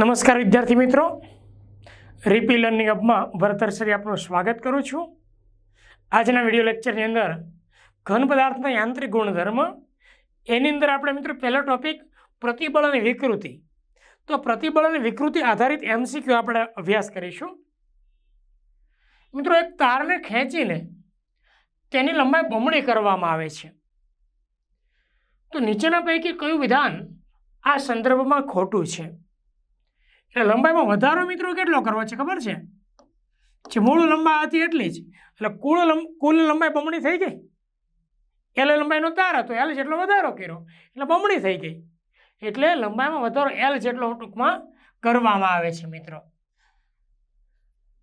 નમસ્કાર વિદ્યાર્થી મિત્રો. રીપી લર્નિંગ અપમાં ભરતરસરી આપનું સ્વાગત કરું છું. આજના વીડિયો લેક્ચરની અંદર ઘન પદાર્થના યાંત્રિક ગુણધર્મ. એની અંદર આપણે મિત્રો પહેલો ટોપિક પ્રતિબળ અને વિકૃતિ. તો પ્રતિબળ અને વિકૃતિ આધારિત એમસીક્યુ આપણે અભ્યાસ કરીશું. મિત્રો એક તારને ખેંચીને તેની લંબાઈ બમણી કરવામાં આવે છે. તો નીચેના પૈકી કયું વિધાન આ સંદર્ભમાં ખોટું છે? એટલે લંબાઈમાં વધારો મિત્રો કેટલો કરવો છે ખબર છે? જે મૂળ લંબાઈ હતી એટલી જ. એટલે કુલ કુલ લંબાઈ બમણી થઈ ગઈ. એલ લંબાઈનો તાર હતો. એલ જેટલો વધારો કર્યો, એટલે બમણી થઈ ગઈ. એટલે લંબાઈમાં વધારો એલ જેટલો ટૂંકમાં કરવામાં આવે છે મિત્રો.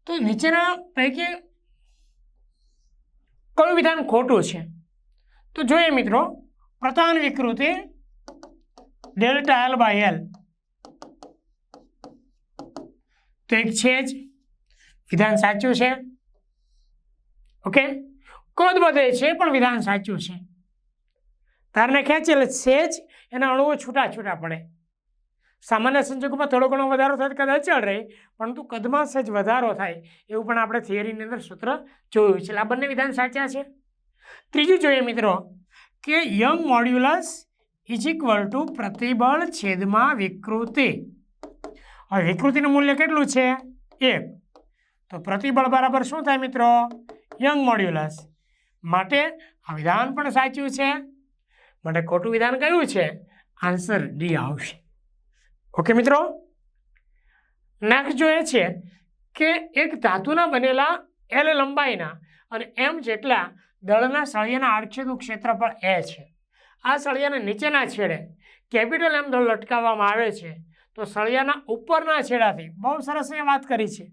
તો નીચેના પૈકી કયું વિધાન ખોટું છે? તો જોઈએ મિત્રો પ્રધાન વિકૃતિ, ડેલ્ટા એલ બાય એલ તો એક છે જ? વિધાન સાચું છે? ઓકે કદ વધે છે પણ વિધાન સાચું છે. તારને ખેંચે એટલે સેજ એના અણુઓ છૂટા છૂટા પડે. સામાન્ય સંજોગોમાં થોડો ઘણો વધારો થાય કદાચ અચળ રહે, પરંતુ કદમાં સહેજ વધારો થાય, એવું પણ આપણે થિયરીની અંદર સૂત્ર જોયું છે. આ બંને વિધાન સાચા છે. ત્રીજું જોઈએ મિત્રો, કે Young modulus is equal to પ્રતિબળ છેદમાં વિકૃતિ. હવે વિકૃતિનું મૂલ્ય કેટલું છે? એક. તો પ્રતિબળ બરાબર શું થાય મિત્રો? Young modulus. માટે આ વિધાન પણ સાચું છે. માટે ખોટું વિધાન કયું છે? આન્સર ડી આવશે. ઓકે મિત્રો? નેક્સ્ટ જોઈએ છે કે એક ધાતુના બનેલા એલ લંબાઈના અને એમ જેટલા દળના સળિયાના આડછેદનું ક્ષેત્રફળ એ છે. આ સળિયાના નીચેના છેડે કેપિટલ એમ દળ લટકાવવામાં આવે છે. તો સળિયાના ઉપરના છેડાથી, બહુ સરસ અહીંયા વાત કરી છે.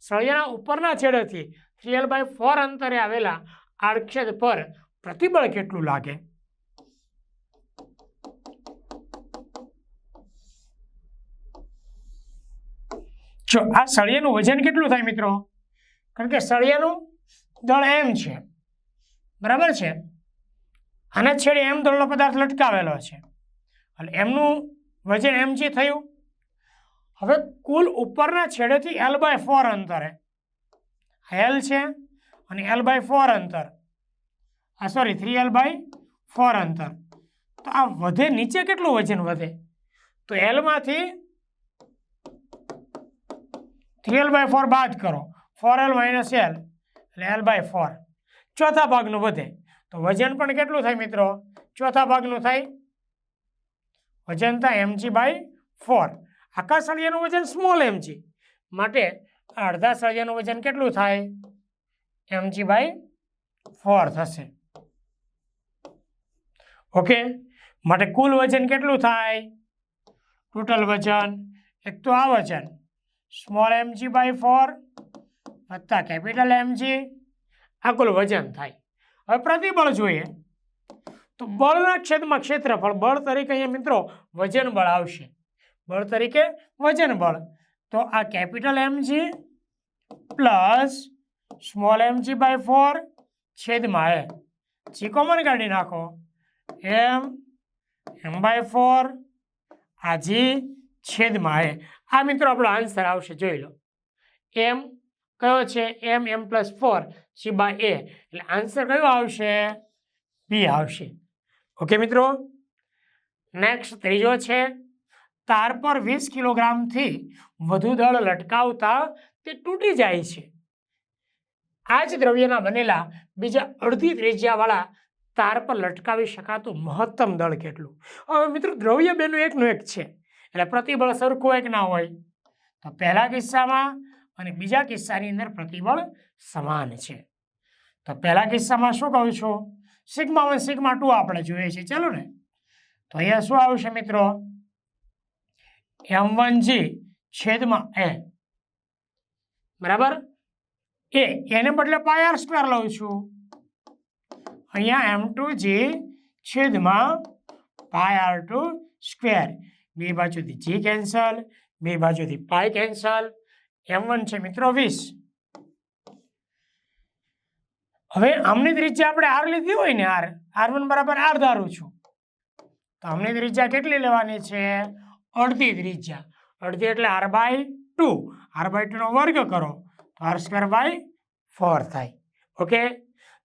સળિયાના ઉપરના છેડેથી થ્રી એલ બાય ફોર અંતરે આવેલા આડછેદ પર પ્રતિબળ કેટલું લાગે? જો આ સળિયાનું વજન કેટલું થાય મિત્રો? કારણ કે સળિયાનું દળ એમ છે. બરાબર છે? આના છેડે એમ દળનો પદાર્થ લટકાવેલો છે. એટલે એમનું વજન એમ જે થયું? હવે કુલ ઉપરના છેડેથી એલ બાય ફોર અંતરે. એલ છે અને એલ બાય ફોર અંતર. આ sorry three L by four અંતર. તો આ વધે નીચે કેટલું વજન વધે? તો એલમાંથી થ્રી એલ બાય ફોર બાદ કરો. ફોર એલ માઇનસ એલ એટલે એલ બાય ફોર ચોથા ભાગનું વધે. તો વજન પણ કેટલું થાય મિત્રો? ચોથા ભાગનું થાય વજન થાય એમજી બાય ફોર આખા સળિયાનું વજન સ્મોલ એમજી માટે આ અડધા સળિયાનું વજન કેટલું થાય? એમજી બાય ફોર થશે. ઓકે? માટે કુલ વજન કેટલું થાય? ટોટલ વજન, એક તો આ વજન. Small M G by four વત્તા કેપિટલ એમજી આ કુલ વજન થાય. હવે પ્રતિબળ જોઈએ. તો બળના ક્ષેત્રમાં ક્ષેત્રફળ, બળ તરીકે અહીંયા મિત્રો વજન બળ આવશે. બળ તરીકે વજન બળ. તો આ capital M G plus small M G by four છેદમાં એ જી કોમન કાઢી નાખો. એમ એમ બાય ફોર આ જી છેદમાં એ આ મિત્રો આપણો આન્સર આવશે, જોઈ લો. એમ કયો છે? M M plus four C by A એટલે આન્સર કયો આવશે? બી આવશે. ઓકે મિત્રો. નેક્સ્ટ ત્રીજો છે. તાર પર વીસ કિલોગ્રામથી વધુ દળ લટકાવતા તે તૂટી જાય છે. આ જ દ્રવ્યના બનેલા બીજા અડધી ત્રિજ્યાવાળા તાર પર લટકાવી શકાતું મહત્તમ દળ કેટલું? હવે મિત્રો, દ્રવ્ય બેનું એકનું એક છે. એટલે પ્રતિબળ સરખું એક ના હોય? તો પહેલા કિસ્સામાં અને બીજા કિસ્સાની અંદર પ્રતિબળ સમાન છે. તો પહેલા કિસ્સામાં શું કહું છું? સિગ્મા વન, સિગ્મા ટુ આપણે જોઈએ છીએ. ચાલો ને? તો અહીંયા શું આવશે મિત્રો? એમ વન જી છેદમાં એ. બરાબર? એ, એને બદલે પાય આર સ્ક્વેર લઉં છું. અહીંયા એમ ટુ જી છેદમાં પાય આર ટુ સ્ક્વેર બે બાજુથી જી કેન્સલ, બે બાજુથી પાય કેન્સલ. એમ વન છે મિત્રો વીસ. હવે આમની ત્રિજ્યા આપણે આર લીધી હોય ને આર આર વન બરાબર આર ધારું છું. તો આમની ત્રિજ્યા કેટલી લેવાની છે? અડધી ત્રિજ્યા. અડધી એટલે R by two. R by ટુનો વર્ગ કરો. તો આર સ્ક્વેર બાય ફોર થાય. ઓકે?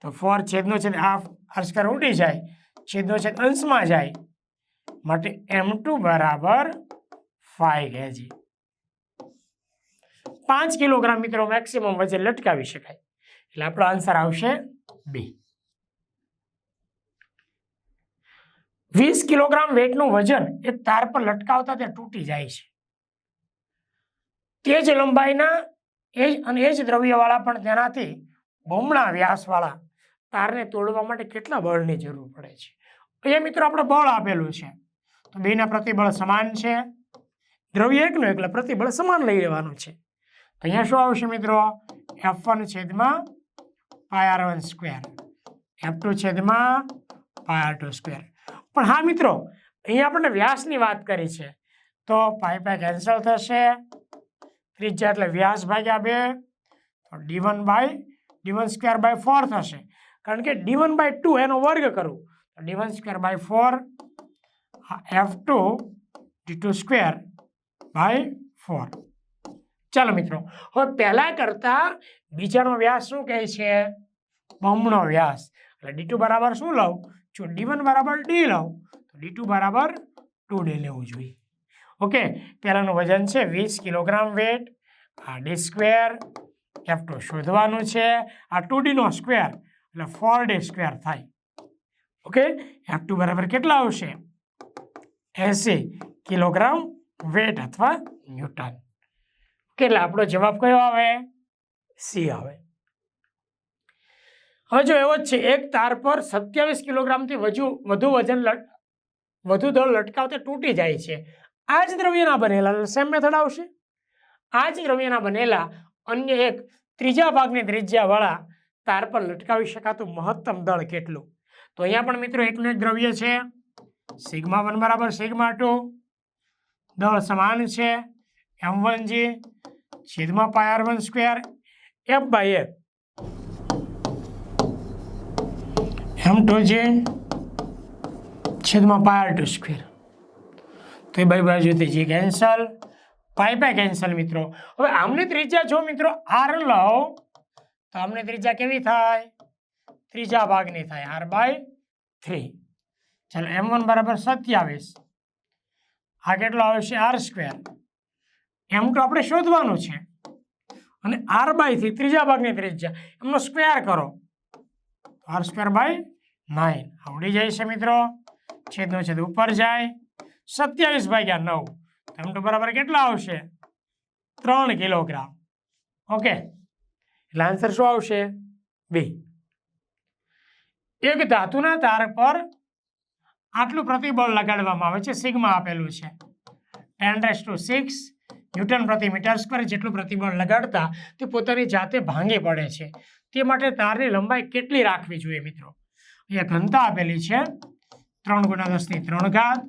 તો ફોર છેદનો છેદ, આ આર સ્ક્વેર ઉડી જાય. છેદનો છેદ અંશમાં જાય. માટે એમ ટુ બરાબર ફાઈવ કેજી પાંચ કિલોગ્રામ મિત્રો મેક્સિમમ વજન લટકાવી શકાય. એટલે આપણો આન્સર આવશે બી. વીસ કિલોગ્રામ વેટનું વજન એ તાર પર લટકાવતા તે તૂટી જાય છે. તે જ લંબાઈના એ જ અને એ જ દ્રવ્યવાળા પણ તેનાથી બમણા વ્યાસવાળા તારને તોડવા માટે કેટલા બળની જરૂર પડે છે. અહીંયા મિત્રો આપણે બળ આપેલું છે. તો બેના પ્રતિબળ સમાન છે. દ્રવ્ય એકનું એટલે પ્રતિબળ સમાન લઈ લેવાનું છે. તો અહીંયા શું આવશે મિત્રો? એફ વન છેદમાં pi one square F two છેદમાં પાય ટુ સ્ક્વેર પણ હા, મિત્રો અહીંયા આપણને વ્યાસની વાત કરી છે. તો પાઈ પાઈ કેન્સલ થશે. ત્રીજા એટલે વ્યાસ ભાગ્યા બે. તો D one by D one by four થશે. કારણ કે ડી વન બાય ટુ એનો વર્ગ કરું. તો D one by four F two D two square by four ચાલો, મિત્રો, હવે પહેલાં કરતાં બીજાનો વ્યાસ શું કહે છે? બમણો વ્યાસ. એટલે ડી ટુ બરાબર શું લઉં? જો ડી વન બરાબર ડી લઉં, તો ડી ટુ બરાબર ટુ ડી લેવું જોઈએ. ઓકે પહેલાંનું વજન છે વીસ કિલોગ્રામ વેટ આ ડી સ્ક્વેર એફ ટુ શોધવાનું છે. આ ટુ ડીનો સ્ક્વેર એટલે ફોર ડી સ્ક્વેર થાય. ઓકે એફ ટુ બરાબર કેટલા આવશે? એસી કિલોગ્રામ વેટ અથવા ન્યૂટન. ઓકે આપણો જવાબ કયો આવે? સી આવે. હવે જો એવો જ છે, એક તાર પર સત્યાવીસ કિલોગ્રામથી વધુ વધુ વજન લટ, વધુ દળ લટકાવતે તૂટી જાય છે. આ જ દ્રવ્યના બનેલા, સેમ મેથડ આવશે. આ જ દ્રવ્યના બનેલા અન્ય એક ત્રીજા ભાગની ત્રિજ્યાવાળા તાર પર લટકાવી શકાતું મહત્તમ દળ કેટલું? તો અહીંયા પણ મિત્રો એકનું એક દ્રવ્ય છે, સિગ્મા વન બરાબર સિગ્મા ટુ. દળ સમાન છે, એમ વન જી, છેદમાં pi R one square, F by F M two જે છેદમાં પાય આર ટુ સ્ક્વેર. તો એ બાઈ બાજુથી જે કેન્સલ પાય પાય કેન્સલ મિત્રો. હવે આમને ત્રિજ્યા જો મિત્રો આર લો તો આમને ત્રિજ્યા કેવી થાય? ત્રીજા ભાગની થાય આર બાય થ્રી. ચાલો એમ વન બરાબર સત્યાવીસ. આ કેટલો આવશે? R square. એમ તો આપણે શોધવાનું છે. અને આર બાયથી ત્રીજા ભાગની ત્રિજ્યા, એમનો સ્ક્વેર કરો. આર સ્ક્વેર બાય નાઇન આવડી જાય છે મિત્રો. છેદનો છેદ ઉપર જાય. સત્યાવીસ ભાગ્યા નવ. એમ તો બરાબર કેટલા આવશે? ત્રણ કિલોગ્રામ. ઓકે. એટલે આન્સર શું આવશે? બી. એક ધાતુના તાર પર આટલું પ્રતિબળ લગાડવામાં આવે છે, સિગ્મા આપેલું છે. Ten raise to six newton પ્રતિ મીટર સ્ક્વેર જેટલું પ્રતિબળ લગાડતા તે પોતાની જાતે ભાંગી પડે છે. તે માટે તારની લંબાઈ કેટલી રાખવી જોઈએ મિત્રો? અહીંયા ઘનતા આપેલી છે. ત્રણ ગુણા દસની ત્રણ ઘાત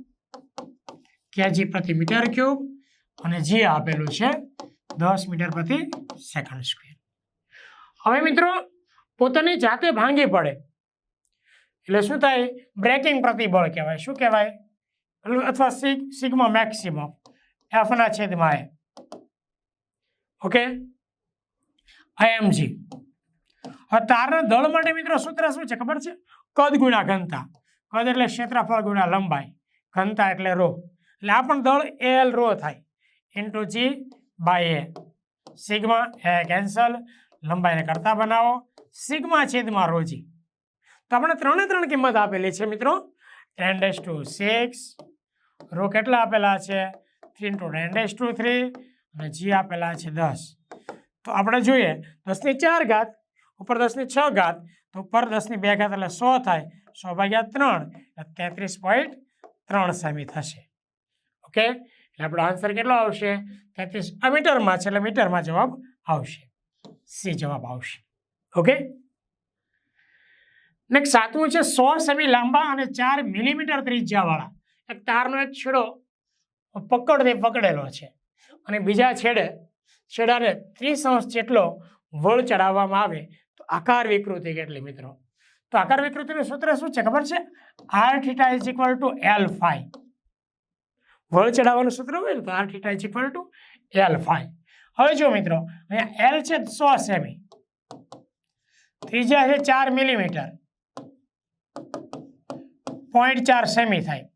કેજી પ્રતિ મીટર ક્યુબ અને જી આપેલું છે દસ મીટર પ્રતિ સેકન્ડ સ્ક્વેર. હવે મિત્રો, પોતાની જાતે ભાંગી પડે. એટલે શું થાય? બ્રેકિંગ પ્રતિબળ કહેવાય. શું કહેવાય? અથવા સિગ સિગ્મા મેક્સિમમ એફના છેદમાં એ ઓકે આઈએમજી હવે તારના દળ માટે મિત્રો સૂત્ર શું છે? ખબર છે? કદ ગુણ્યા ઘનતા. કદ એટલે ક્ષેત્રફળ ગુણ્યા લંબાઈ. ઘનતા એટલે રો. એટલે આ પણ દળ એલ રો થાય. Into G by A sigma A cancel લંબાઈને કરતા બનાવો. સિગ્મા છેદમાં રોજી તો આપણે ત્રણે ત્રણ કિંમત આપેલી છે મિત્રો. Ten raise to six rho કેટલા આપેલા છે? Three into ten raise to three અને જી આપેલા છે દસ. તો આપણે જોઈએ. દસની ચાર ઘાત. ઉપર દસની છ ઘાત. તો ઉપર દસની બે ઘાત એટલે સો થાય. સો ભાગ્યા ત્રણ તેત્રીસ પોઈન્ટ ત્રણ સેમી થશે. ઓકે? એટલે આપણો આન્સર કેટલો આવશે? તેત્રીસ. આ મીટરમાં છે, એટલે મીટરમાં જવાબ આવશે. સી જવાબ આવશે. ઓકે? નેક્સ્ટ સાતમું છે, સો સેમી લાંબા અને ચાર મિલીમીટર ત્રિજ્યાવાળા. એક તારનો એક છેડો પકડથી પકડેલો છે. અને બીજા છેડે, છેડાને ત્રીસ અંશ જેટલો વળ ચડાવવામાં આવે. આકાર વિકૃતિ કેટલી મિત્રો? તો આકાર વિકૃતિનું સૂત્ર શું છે? ખબર છે? R theta is equal to L phi વળ ચડાવવાનું સૂત્ર હોય ને તો R theta is equal to L phi હવે જો મિત્રો, અહીંયા એલ છે સો સેમી ત્રીજા છે ચાર મિલીમીટર પોઈન્ટ ચાર સેમી થાય.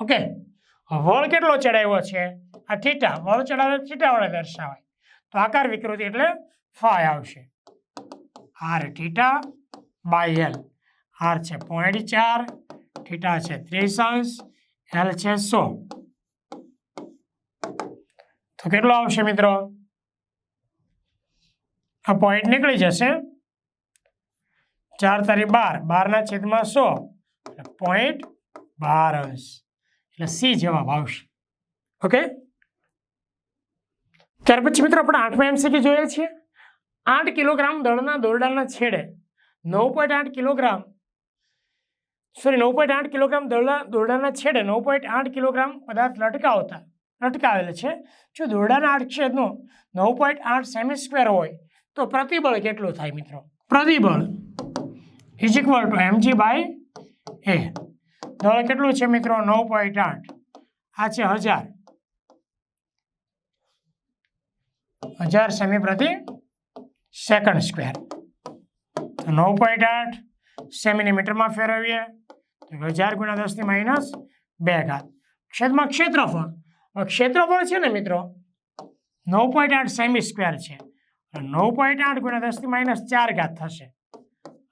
ઓકે વળ કેટલો ચડાવ્યો છે? આ થીટા વળ ચડાવે થીટા વડે દર્શાવાય. તો આકાર વિકૃતિ એટલે ફાય આવશે. R theta by L. R છે પોઈન્ટ ચાર, થીટા છે ત્રીસ અંશ એલ છે સો. તો કેટલો આવશે મિત્રો? આ પોઈન્ટ નીકળી જશે. ચાર તારી બાર, બારના છેદમાં સો. પોઈન્ટ બાર અંશ. એટલે સી જવાબ આવશે. ઓકે ત્યાર પછી મિત્રો આપણે આઠમા એમસીક્યુ જોઈએ છીએ. આઠ કિલોગ્રામ દળના દોરડાના છેડે નવ પોઈન્ટ આઠ કિલોગ્રામ સોરી નવ પોઈન્ટ આઠ કિલોગ્રામ દોરડા દોરડાના છેડે નવ પોઈન્ટ આઠ કિલોગ્રામ પદાર્થ લટકાવતા, લટકાવેલ છે. જો દોરડાના આઠ છેદનો નવ પોઈન્ટ આઠ સેમી સ્ક્વેર હોય, તો પ્રતિબળ કેટલું થાય મિત્રો? પ્રતિબળ is equal to M G by A દળ કેટલું છે મિત્રો? નવ પોઈન્ટ આઠ. આ છે હજાર. હજાર સેમી પ્રતિ સેકન્ડ સ્ક્વેર નવ પોઈન્ટ આઠ સેમીની મીટરમાં ફેરવીએ. તો હજાર ગુણ્યા દસની માઇનસ બે ઘાત. ક્ષેત્રમાં ક્ષેત્રફળ. ક્ષેત્રફળ છે ને મિત્રો, નવ પોઈન્ટ આઠ સેમી સ્ક્વેર છે. નવ પોઈન્ટ આઠ ગુણ્યા દસની માઇનસ ચાર ઘાત થશે.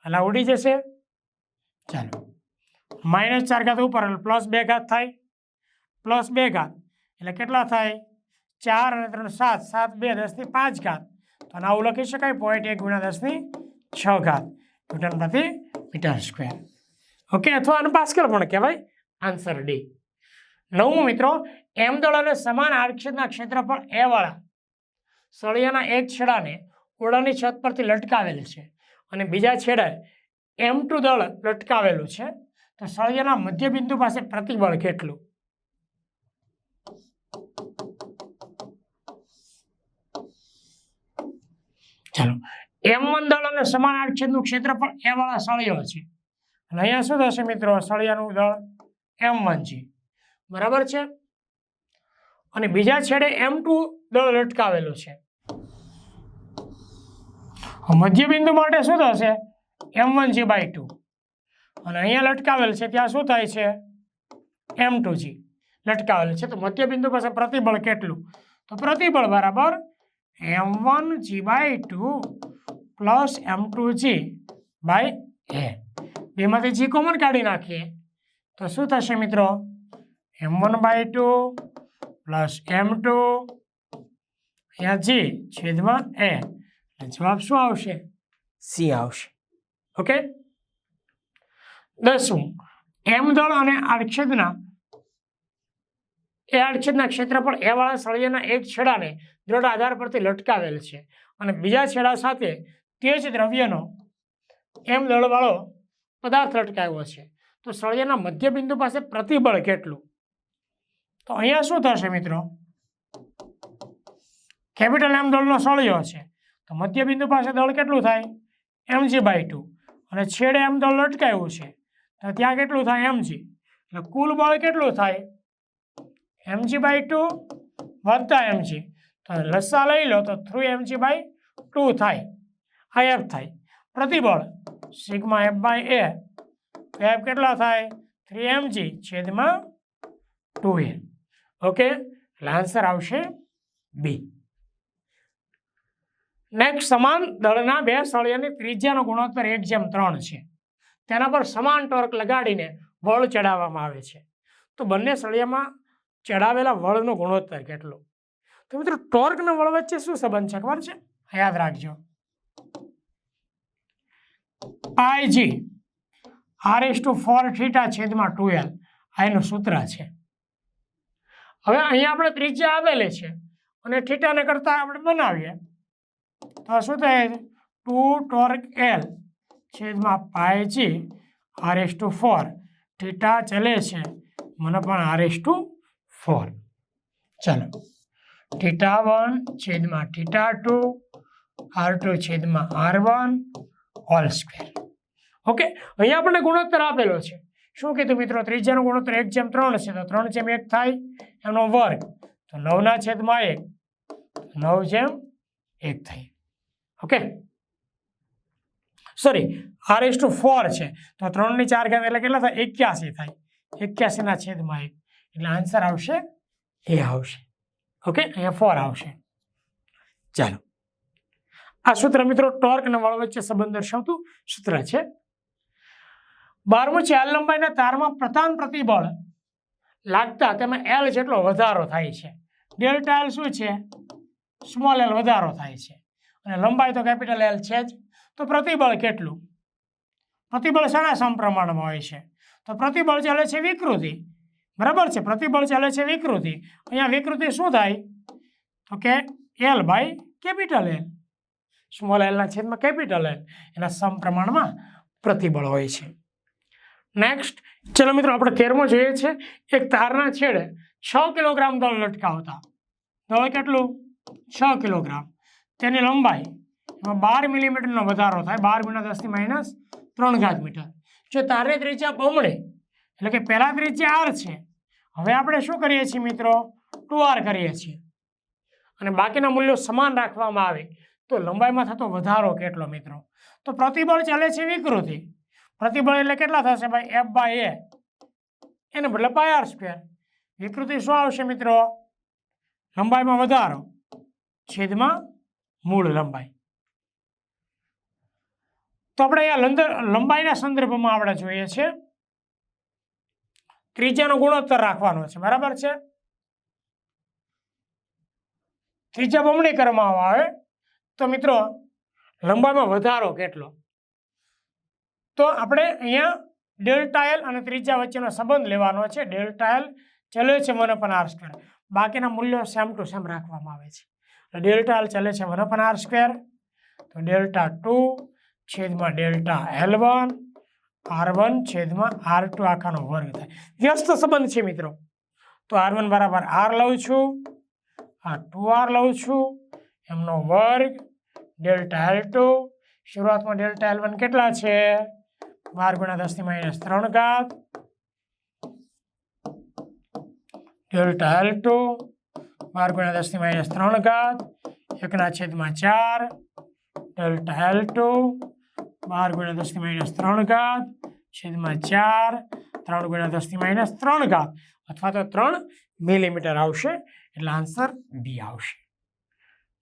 એટલે ઉડી જશે. ચાલો. માઇનસ ચાર ઘાત ઉપર એટલે પ્લસ બે ઘાત થાય. પ્લસ બે ઘાત. એટલે કેટલા થાય? ચાર અને ત્રણ સાત. સાત બે દસની પાંચ ઘાત. તો આવું લખી શકાય પોઈન્ટ એક ગુણ્યા દસની છ ઘાત ન્યૂટન પ્રતિ મીટર સ્ક્વેર ઓકે અથવા આનું પણ કહેવાય. આન્સર ડી નવમું મિત્રો એમ દળ અને સમાન આરક્ષિતના ક્ષેત્રફળ એ વાળા સળિયાના એક છેડાને ઓરડાની છત પરથી લટકાવેલ છે અને બીજા છેડે એમ ટુ દળ લટકાવેલું છે. તો સળિયાના મધ્યબિંદુ પાસે પ્રતિબળ કેટલું? ચાલો. એમ દળ અને સમાન આડછેદનું ક્ષેત્રફળ એ વાળા સળિયો છે. અને અહીંયા શું થશે મિત્રો? સળિયાનું દળ એમ વન છે. બરાબર છે? અને બીજા છેડે એમ ટુ દળ લટકાવેલું છે. મધ્યબિંદુ માટે શું થશે? M one G by two અને અહીંયા લટકાવેલ છે, ત્યાં શું થાય છે? એમ ટુ જી લટકાવેલ છે. તો મધ્યબિંદુ પાસે પ્રતિબળ કેટલું? તો પ્રતિબળ બરાબર M one G by two plus M two G by A. બેમાંથી જી કોમન કાઢી નાખીએ. તો શું થશે મિત્રો? M one by two plus M two અહીંયા જી છેદમાં એ. એટલે જવાબ શું આવશે? સી આવશે. ઓકે? દસમું. એમ દળ અને આડછેદના. એ આડછેદના ક્ષેત્રફળ એ વાળા સળિયાના એક છેડાને દ્રઢ આધાર પરથી લટકાવેલ છે. અને બીજા છેડા સાથે તે જ દ્રવ્યનો એમ દળવાળો પદાર્થ લટકાવ્યો છે. તો સળિયાના મધ્યબિંદુ પાસે પ્રતિબળ કેટલું? તો અહીંયા શું થશે મિત્રો? કેપિટલ એમ દળનો સળિયો છે. તો મધ્યબિંદુ પાસે દળ કેટલું થાય? એમજી બાય ટુ અને છેડે એમ દળ લટકાવ્યું છે. તો ત્યાં કેટલું થાય? એમજી એટલે કુલ બળ કેટલું થાય? એમજી બાય ટુ વધતા એમજી તો લસ્સા લઈ લો તો થ્રી એમજી બાય ટુ થાય. આ એફ થાય. પ્રતિબળ sigma F by A. F કેટલા થાય? થ્રી એમજી છેદમાં ટુ એ. ઓકે? એટલે આન્સર આવશે બી. નેક્સ્ટ સમાન દળના બે સળિયાની ત્રિજ્યાનો ગુણોત્તર એક જેમ ત્રણ છે. તેના પર સમાન ટોર્ક લગાડીને વળ ચડાવવામાં આવે છે. તો બંને સળિયામાં ચડાવેલા વળનો ગુણોત્તર કેટલો? તો મિત્રો ટોર્ક અને વળ વચ્ચે શું સંબંધ છે? ખબર છે? યાદ રાખજો. Pi G. R S two four theta છેદમાં ટુ એલ. આ એનું સૂત્ર છે. હવે અહીંયા આપણે ત્રિજ્યા આવેલી છે. અને થીટાને કરતાં આપણે બનાવીએ. તો શું થાય ટુ ટોર્ક એલ છેદમાં pi G R S two four theta ચલે છે. મને પણ આર એસ ટુ ફોર. ચાલો. થીટા વન છેદમાં થીટા ટુ આર ટુ છેદમાં R one all square. Okay, અહીંયા આપણને ગુણોત્તર આપેલો છે. શું કીધું મિત્રો? ત્રીજાનો ગુણોત્તર એક જેમ ત્રણ છે, તો ત્રણ જેમ એક થાય, એનો વર્ગ. તો નવના છેદમાં એક નવ જેમ એક થાય. Okay? Sorry R S two four છે. તો ત્રણની ચાર ઘાત એટલે કેટલા થાય? એક્યાસી થાય. એક્યાસીના છેદમાં એક. એટલે આન્સર આવશે એ આવશે. ઓકે, અહીંયા ફોર આવશે. ચાલો. આ સૂત્ર મિત્રો ટોર્ક અને બળ વચ્ચે સંબંધ દર્શાવતું સૂત્ર છે. બારમું છે લંબાઈના તારમાં પ્રધાન પ્રતિબળ લાગતા તેમાં એલ જેટલો વધારો થાય છે. ડેલ્ટા એલ શું છે? સ્મોલ એલ વધારો થાય છે. અને લંબાઈ તો કેપિટલ એલ છે જ. તો પ્રતિબળ કેટલું? પ્રતિબળ શાના સમપ્રમાણમાં હોય છે. તો પ્રતિબળ ચાલે છે વિકૃતિ. બરાબર છે? પ્રતિબળ ચાલે છે વિકૃતિ. અહીંયા વિકૃતિ શું થાય? તો કે L by capital L small એલના છેદમાં કેપિટલ એલ એના સમપ્રમાણમાં પ્રતિબળ હોય છે. નેક્સ્ટ ચલો મિત્રો આપણે તેરમો જોઈએ છે. એક તારના છેડે છ કિલોગ્રામ દળ લટકાવતા. દળ કેટલું? છ કિલોગ્રામ. તેની લંબાઈ એમાં બાર મિલીમીટરનો વધારો થાય. બાર ગુણ્યા દસની માઇનસ ત્રણ ઘાત મીટર. જો તારની ત્રિજ્યા બમણે, એટલે કે પહેલા ત્રિજ્યા આર છે હવે આપણે શું કરીએ છીએ મિત્રો? ટુ આર કરીએ છીએ. અને બાકીના મૂલ્યો સમાન રાખવામાં આવે. તો લંબાઈમાં થતો વધારો કેટલો મિત્રો? તો પ્રતિબળ ચાલે છે વિકૃતિ. પ્રતિબળ એટલે કેટલા થશે ભાઈ? એફ બાય એ એને બદલે પાય આર સ્ક્વેર વિકૃતિ શું આવશે મિત્રો? લંબાઈમાં વધારો. છેદમાં મૂળ લંબાઈ. તો આપણે અહીંયા લંબાઈના સંદર્ભમાં આપણે જોઈએ છે ત્રિજ્યાનો ગુણોત્તર રાખવાનો છે. બરાબર છે? ત્રીજા બમણી કરવામાં આવે. તો મિત્રો, લંબાઈમાં વધારો કેટલો? તો આપણે અહીંયા ડેલ્ટા એલ અને ત્રીજા વચ્ચેનો સંબંધ લેવાનો છે. ડેલ્ટા એલ ચલે છે વન અપન આર સ્ક્વેર. બાકીના મૂલ્યો સેમ ટુ સેમ રાખવામાં આવે છે. ડેલ્ટા એલ ચલે છે વન અપન આર સ્ક્વેર. તો ડેલ્ટા ટુ છેદમાં delta L one. R one છેદમાં આર ટુ આખાનો વર્ગ થાય. વ્યસ્ત સંબંધ છે મિત્રો. તો આર વન બરાબર આર લઉં છું. આ ટુ આર લઉં છું. એમનો વર્ગ ડેલ્ટા એલ ટુ. શરૂઆતમાં ડેલ્ટા એલ વન કેટલા છે? બાર ગુણ્યા દસની માઇનસ ત્રણ ઘાત. Delta L two. બાર ગુણ્યા દસની માઇનસ ત્રણ ઘાત. એકના છેદમાં ચાર. Delta L two. બાર ગુણ્યા દસની માઇનસ ત્રણ ઘાત, છેદમાં ચાર, ત્રણ ગુણ્યા દસની માઇનસ ત્રણ ઘાત. અથવા તો ત્રણ મિલીમીટર આવશે, એટલે આન્સર બી આવશે.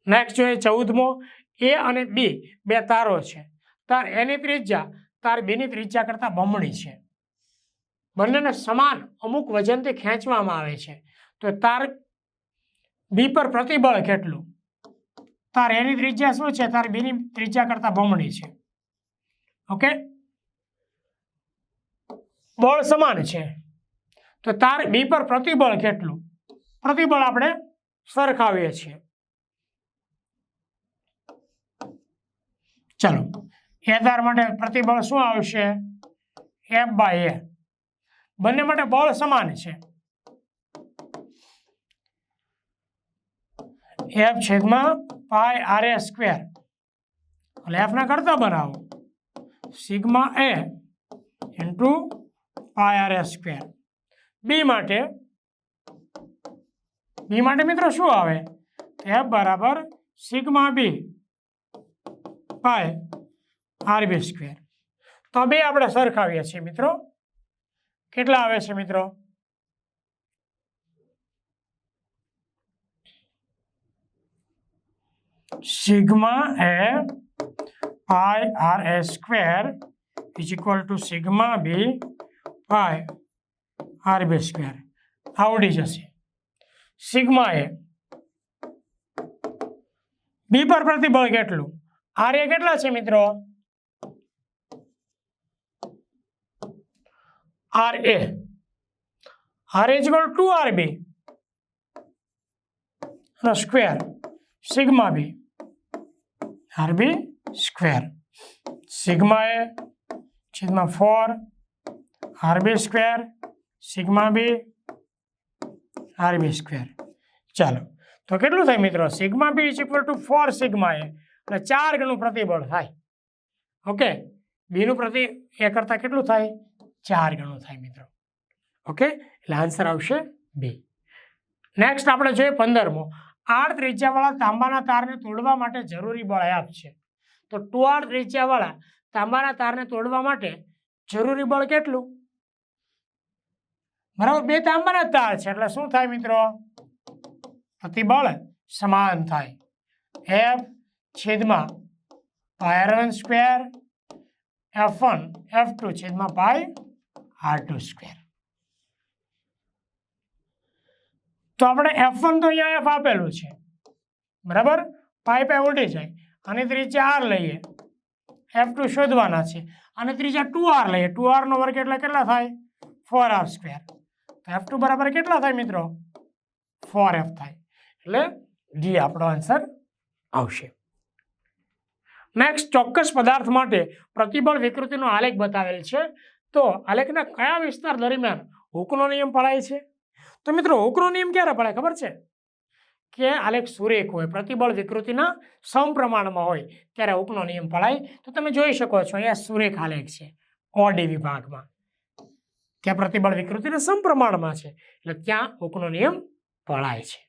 નેક્સ્ટ જોઈએ ચૌદમો, એ અને બી, બે તારો છે. તાર એની ત્રિજ્યા, તાર બીની ત્રિજ્યા કરતાં બમણી છે. બંનેને સમાન અમુક વજનથી ખેંચવામાં આવે છે. તો તાર બી પર પ્રતિબળ કેટલું? તાર એની ત્રિજ્યા શું છે? તાર બીની ત્રિજ્યા કરતાં બમણી છે. ઓકે? બળ સમાન છે. તો તાર બી પર પ્રતિબળ કેટલું? પ્રતિબળ આપણે સરખાવીએ છીએ. ચલો. એ તાર માટે પ્રતિબળ શું આવશે? F by A. બંને માટે બળ સમાન છે. એફ છેદમાં પાય આર એ સ્ક્વેર. એટલે એફના કરતા બનાવો. Sigma A into R A square. B માટે બી માટે મિત્રો શું આવે? એફ બરાબર sigma B pi R B square. તો બે આપણે સરખાવીએ છીએ મિત્રો. કેટલા આવે છે મિત્રો? Sigma A pi R A square is equal to sigma B pi R B square. આવડી જશે. સિગ્મા એ બી પર પ્રતિબળ કેટલું? આર એ કેટલા છે મિત્રો? R A R age equal to R B square sigma B R B square. Sigma A છેદમાં four. R B square. Sigma B. R B square. ચાલો. તો કેટલું થાય મિત્રો? Sigma B is equal to four sigma A. એટલે ચાર ગણું પ્રતિબળ થાય. ઓકે? બીનું પ્રતિ એ કરતાં કેટલું થાય? ચાર ગણું થાય મિત્રો. ઓકે? એટલે આન્સર આવશે બી. નેક્સ્ટ આપણે જોઈએ પંદરમો. આઠ ત્રિજ્યાવાળા તાંબાના તારને તોડવા માટે જરૂરી બળ આપ છે. તો ટુ આઠ ત્રિજ્યાવાળા તાંબાના તારને તોડવા માટે જરૂરી બળ કેટલું? બરાબર, બે તાંબાના તાર છે, એટલે શું થાય મિત્રો? પ્રતિબળ સમાન થાય. એફ છેદમાં pi R one square F one F two છેદમાં પાય આર ટુ સ્ક્વેર તો આપણે એફ વન તો અહીંયા એફ આપેલું છે. બરાબર? પાઇપ ઉડી જાય. અને ત્રીજા આર લઈએ. એફ ટુ શોધવાના છે. અને ત્રીજા ટુ આર લઈએ. ટુ આરનો વર્ગ એટલે કેટલા થાય? ફોર આર સ્ક્વેર તો એફ ટુ બરાબર કેટલા થાય મિત્રો? ફોર એફ થાય. એટલે ડી આપણો આન્સર આવશે. નેક્સ્ટ ચોક્કસ પદાર્થ માટે પ્રતિબળ વિકૃતિનો આલેખ બતાવેલ છે. તો આલેખના કયા વિસ્તાર દરમિયાન હુકનો નિયમ પડાય છે? તો મિત્રો, હુકનો નિયમ ક્યારે પડાય ખબર છે? કે આલેખ સુરેખ હોય, પ્રતિબળ વિકૃતિના સમપ્રમાણમાં હોય, ત્યારે ઉપનો નિયમ પડાય. તો તમે જોઈ શકો છો, અહીંયા સુરેખ આલેખ છે, ઓડી વિભાગમાં. ત્યાં પ્રતિબળ વિકૃતિના સમપ્રમાણમાં છે, એટલે ત્યાં ઉપનો નિયમ પડાય છે.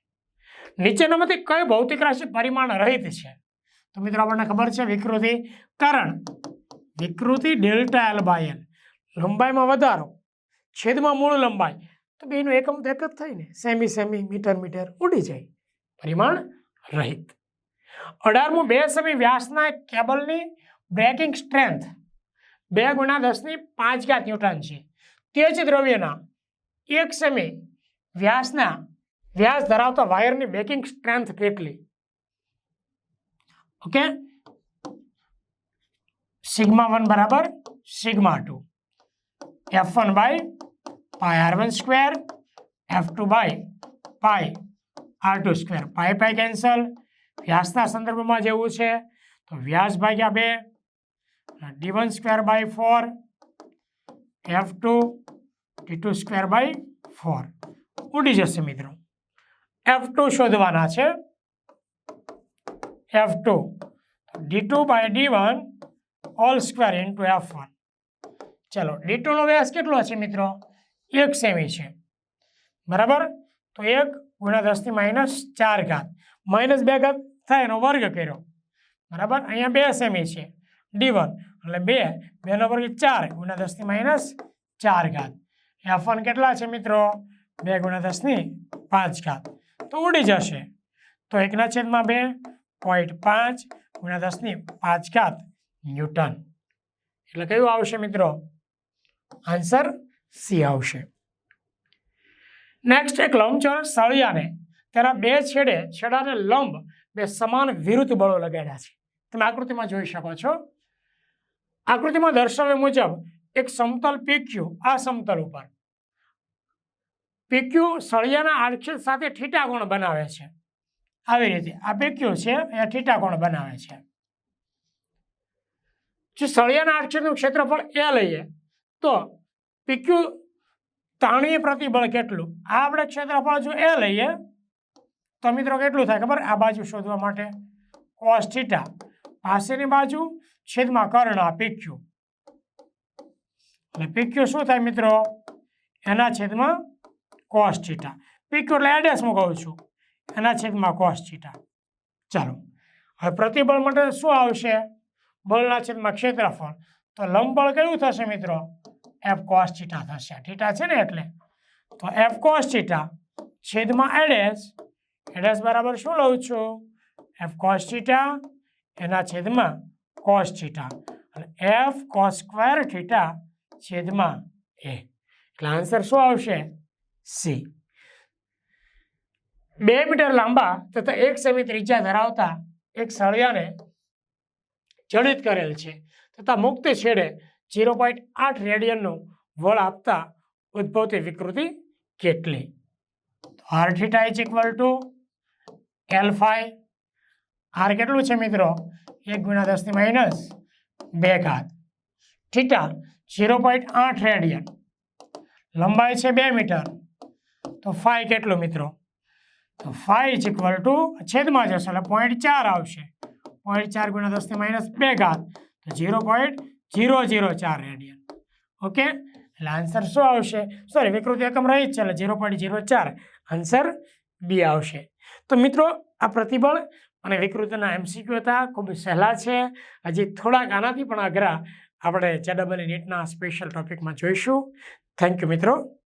નીચેનામાંથી કઈ ભૌતિક રાશિ પરિમાણ રહિત છે? તો મિત્રો, આપણને ખબર છે વિકૃતિ. કારણ વિકૃતિ ડેલ્ટા એલ બાય એલ લંબાઈમાં વધારો, છેદમાં મૂળ લંબાઈ. તો બેનું એકમ તો એક જ થાય ને સેમી સેમી મીટર મીટર ઉડી જાય. પરિમાણ રહિત. અઢારમું, બે સમી વ્યાસના કેબલની બ્રેકિંગ સ્ટ્રેન્થ બે ગુણ્યા દસની પાંચ ઘાત ન્યૂટન છે. તે જ દ્રવ્યના એક સમી વ્યાસના વ્યાસ ધરાવતા વાયરની બેકિંગ સ્ટ્રેન્થ કેટલી? ઓકે? સિગ્મા વન બરાબર sigma two. F one by pi R one square, F two by pi R two square pi pi cancel વ્યાસના સંદર્ભમાં જેવું છે. તો વ્યાસ ભાગ્યા બે. D one square by four F two D two square by four ઉડી જશે મિત્રો. એફ ટુ શોધવાના છે. F two D two by D one all square into F one ચલો ડી ટુનો વ્યાસ કેટલો છે મિત્રો? એક સેમી છે. બરાબર? તો એક ગુણ્યા દસથી માઇનસ ચાર ઘાત. માઇનસ બે ઘાત થાય એનો વર્ગ કર્યો. બરાબર? અહીંયા બે સેમી છે. ડી એટલે બે, બેનો વર્ગ ચાર, ગુણ્યા દસથી માઇનસ ચાર ઘાત. એફ કેટલા છે મિત્રો? બે ગુણ્યા દસની પાંચ ઘાત. તો ઉડી જશે. તો એકના છેદમાં બે પોઈન્ટ પાંચ, ગુણ્યા દસની પાંચ ઘાત ન્યૂટન. એટલે કયું આવશે મિત્રો? આન્સર સી આવશે. નેક્સ્ટ એક લંબચોરસ સળિયાને તેના બે છેડે, છેડાને લંબ બે સમાન વિરુદ્ધ બળો લગાડ્યા છે. તમે આકૃતિમાં જોઈ શકો છો. આકૃતિમાં દર્શાવ્યા મુજબ એક સમતલ પીક્યુ આ સમતલ ઉપર. પીક્યુ સળિયાના આડછેદ સાથે ઠીટા ગુણ બનાવે છે? આવી રીતે. આ પીક્યુ છે એ ઠીટા ગુણ બનાવે છે? જો સળિયાના આડછેદનું ક્ષેત્રફળ એ લઈએ, તો પીક્યુ તાણીય પ્રતિબળ કેટલું? આ આપણે ક્ષેત્રફળ જો એ લઈએ, તો મિત્રો કેટલું થાય ખબર? આ બાજુ શોધવા માટે કોસ પાસેની બાજુ છેદમાં કર્ણ પીક્યુ એટલે પીક્યુ શું થાય મિત્રો? એના છેદમાં કોસ પીક્યુ એટલે એડ્રેસ હું કહું છું. એના છેદમાં કોસ ચાલો. હવે પ્રતિબળ માટે શું આવશે? બળના છેદમાં ક્ષેત્રફળ. તો લંબબળ કયું થશે મિત્રો? એફ કોસ થીટા થશે. થીટા છે ને એટલે? તો એફ કોસ થીટા છેદમાં એડેસ એડેસ બરાબર શું લઉં છું? એફ કોસ થીટા એના છેદમાં કોસ થીટા અને એફ કોસ સ્ક્વેર થીટા છેદમાં એ એટલે આન્સર શું આવશે? સી બે મીટર લાંબા તથા એક સેમી ત્રિજ્યા ધરાવતા એક સળિયાને જડિત કરેલ છે. તથા મુક્ત છેડે ઝીરો પોઈન્ટ આઠ રેડિયનનો વળ આપતા ઉદ્ભવતી વિકૃતિ કેટલી? R theta is equal to L phi R કેટલું છે મિત્રો? એક ગુણ્યા દસની માઇનસ બે ઘાત. થીટા ઝીરો પોઈન્ટ આઠ રેડિયન. લંબાઈ છે બે મીટર. તો ફાઈ કેટલું મિત્રો? તો ફાઈ ઇઝ ઇક્વલ ટુ છેદમાં જશે એટલે પોઈન્ટ ચાર આવશે. પોઈન્ટ ચાર ગુણ્યા દસની માઇનસ બે ઘાત. તો ઝીરો પોઈન્ટ ઝીરો ઝીરો ચાર રેડિયન ઓકે એટલે આન્સર શું આવશે? સોરી વિકૃતિ એકમ રહી જ છે, એટલે zero point zero four. Answer B આવશે. તો મિત્રો, આ પ્રતિબળ અને વિકૃતિના એમસીક્યુ હતા, ખૂબ સહેલા છે. હજી થોડાક આનાથી પણ અઘરા આપણે જેડબલ નીટના સ્પેશિયલ ટોપિકમાં જોઈશું. થેન્ક યુ મિત્રો.